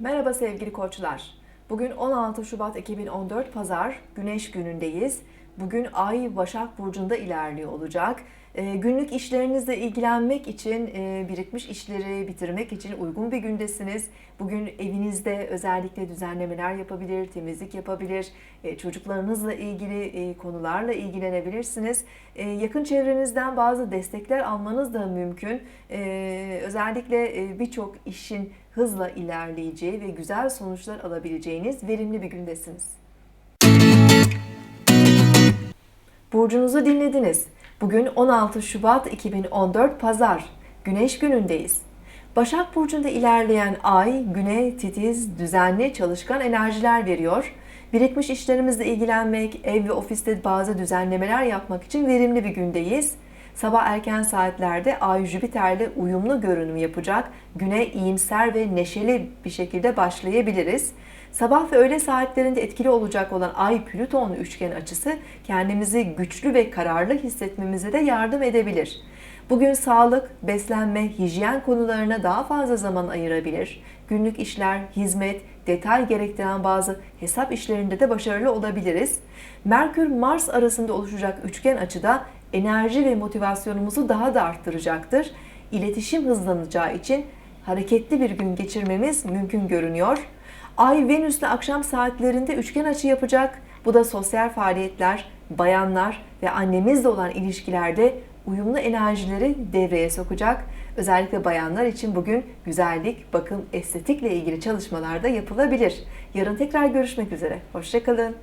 Merhaba sevgili koçlar. Bugün 16 Şubat 2014 Pazar, Güneş günündeyiz. Bugün Ay Başak Burcu'nda ilerliyor olacak. Ee, günlük işlerinizle ilgilenmek için, e, birikmiş işleri bitirmek için uygun bir gündesiniz. Bugün evinizde özellikle düzenlemeler yapabilir, temizlik yapabilir, e, çocuklarınızla ilgili e, konularla ilgilenebilirsiniz. Yakın çevrenizden bazı destekler almanız da mümkün. Özellikle birçok işin hızla ilerleyeceği ve güzel sonuçlar alabileceğiniz verimli bir gündesiniz. Burcunuzu dinlediniz. Bugün 16 Şubat 2014 Pazar. Güneş günündeyiz. Başak Burcu'nda ilerleyen ay, güne titiz, düzenli, çalışkan enerjiler veriyor. Birikmiş işlerimizle ilgilenmek, ev ve ofiste bazı düzenlemeler yapmak için verimli bir gündeyiz. Sabah erken saatlerde Ay Jüpiter'le uyumlu görünüm yapacak. Güne iyimser ve neşeli bir şekilde başlayabiliriz. Sabah ve öğle saatlerinde etkili olacak olan Ay Plüton üçgen açısı kendimizi güçlü ve kararlı hissetmemize de yardım edebilir. Bugün sağlık, beslenme, hijyen konularına daha fazla zaman ayırabilir. Günlük işler, hizmet, detay gerektiren bazı hesap işlerinde de başarılı olabiliriz. Merkür-Mars arasında oluşacak üçgen açıda enerji ve motivasyonumuzu daha da arttıracaktır. İletişim hızlanacağı için hareketli bir gün geçirmemiz mümkün görünüyor. Ay Venüs'le akşam saatlerinde üçgen açı yapacak. Bu da sosyal faaliyetler, bayanlar ve annemizle olan ilişkilerde uyumlu enerjileri devreye sokacak. Özellikle bayanlar için bugün güzellik, bakım, estetikle ilgili çalışmalar da yapılabilir. Yarın tekrar görüşmek üzere. Hoşçakalın.